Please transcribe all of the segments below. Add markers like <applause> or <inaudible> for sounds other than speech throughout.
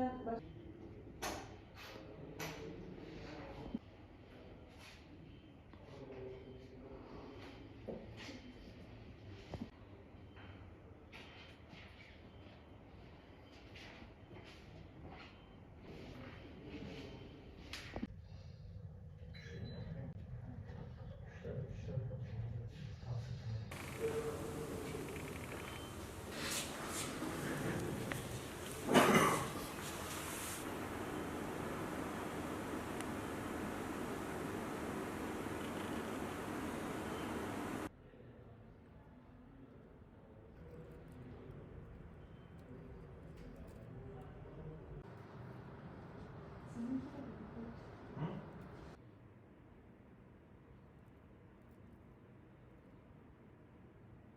Bu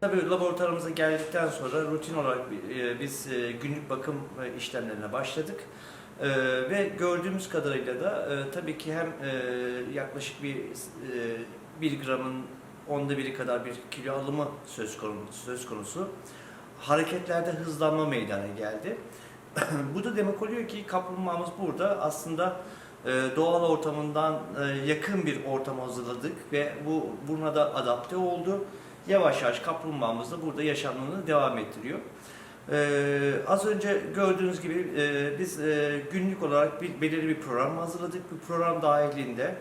Tabii laboratuvarımıza geldikten sonra rutin olarak e, biz e, günlük bakım e, işlemlerine başladık. Ve gördüğümüz kadarıyla da tabii ki hem yaklaşık bir 1 gramın onda biri kadar bir kilo alımı söz konusu. Söz konusu. Hareketlerde hızlanma meydana geldi. <clears throat> Bu da demek oluyor ki kaplumbağamız burada aslında doğal ortamından yakın bir ortam hazırladık ve bu buna da adapte oldu yavaş yavaş kaplumbağamız da burada yaşamını devam ettiriyor. Ee, az önce gördüğünüz gibi e, biz e, günlük olarak bir belirli bir program hazırladık. Bu program dahilinde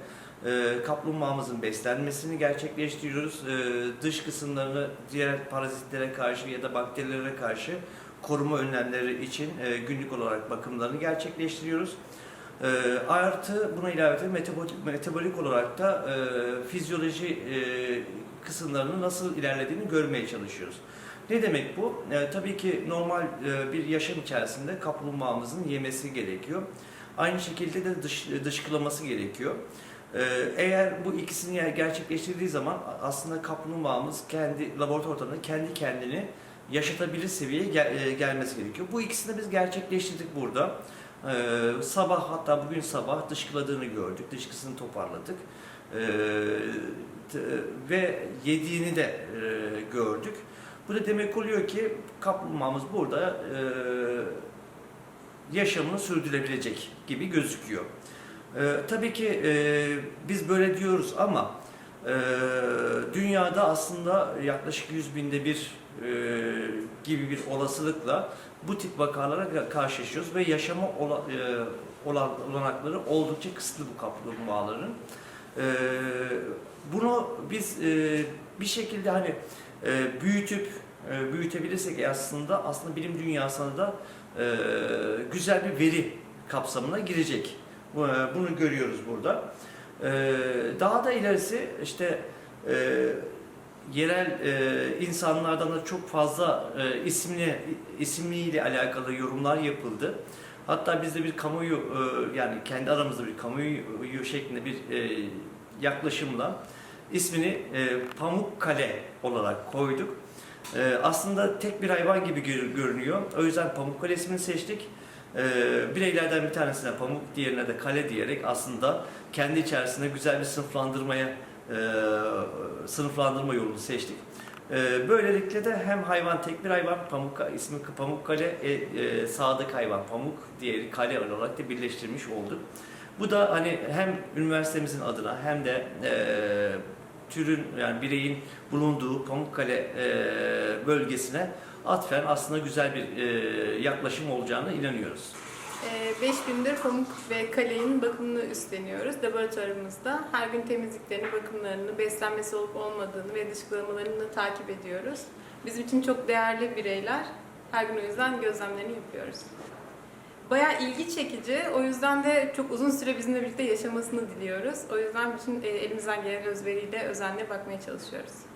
e, kaplumbağamızın beslenmesini gerçekleştiriyoruz. E, dış kısımlarını diğer parazitlere karşı ya da bakterilere karşı koruma önlemleri için e, günlük olarak bakımlarını gerçekleştiriyoruz. E, artı buna ilave metabolik, metabolik olarak da e, fizyoloji e, kısımlarının nasıl ilerlediğini görmeye çalışıyoruz. Ne demek bu? E, tabii ki normal e, bir yaşam içerisinde kaplumbağamızın yemesi gerekiyor. Aynı şekilde de dış, dışkılaması gerekiyor. E, eğer bu ikisini gerçekleştirdiği zaman aslında kaplumbağamız kendi laboratuvar ortamında kendi kendini yaşatabilir seviyeye gel, e, gelmesi gerekiyor. Bu ikisini biz gerçekleştirdik burada. Ee, sabah hatta bugün sabah dışkıladığını gördük. Dışkısını toparladık. Ee, ve yediğini de e, gördük. Bu da demek oluyor ki kaplumbağamız burada e, yaşamını sürdürebilecek gibi gözüküyor. Ee, tabii ki e, biz böyle diyoruz ama e, dünyada aslında yaklaşık 100 binde bir e, gibi bir olasılıkla bu tip vakalara karşılaşıyoruz ve yaşama ola, e, olan olanakları oldukça kısıtlı bu kaplumbağaların. E, bunu biz e, bir şekilde hani e, büyütüp e, büyütebilirsek aslında aslında bilim dünyasına da e, güzel bir veri kapsamına girecek. E, Bunu görüyoruz burada. E, daha da ilerisi işte e, yerel e, insanlardan da çok fazla e, ismini isimliyle alakalı yorumlar yapıldı. Hatta biz de bir kamuoyu e, yani kendi aramızda bir kamuoyu şeklinde bir e, yaklaşımla ismini e, Pamukkale olarak koyduk. E, aslında tek bir hayvan gibi gör- görünüyor. O yüzden Pamukkale ismini seçtik. E, bireylerden bir tanesine pamuk, diğerine de kale diyerek aslında kendi içerisinde güzel bir sınıflandırmaya e, sınıflandırma yolunu seçtik. E, böylelikle de hem hayvan tek bir hayvan, pamuk ismi Pamukkale, e, e, sağdaki hayvan pamuk, diğeri kale olarak da birleştirmiş olduk. Bu da hani hem üniversitemizin adına hem de e, türün yani bireyin bulunduğu Pamukkale e, bölgesine atfen aslında güzel bir e, yaklaşım olacağına inanıyoruz. 5 gündür pamuk ve kaleyin bakımını üstleniyoruz laboratuvarımızda. Her gün temizliklerini, bakımlarını, beslenmesi olup olmadığını ve dışkılamalarını takip ediyoruz. Bizim için çok değerli bireyler. Her gün o yüzden gözlemlerini yapıyoruz. Bayağı ilgi çekici. O yüzden de çok uzun süre bizimle birlikte yaşamasını diliyoruz. O yüzden bütün e, elimizden gelen özveriyle, özenle bakmaya çalışıyoruz.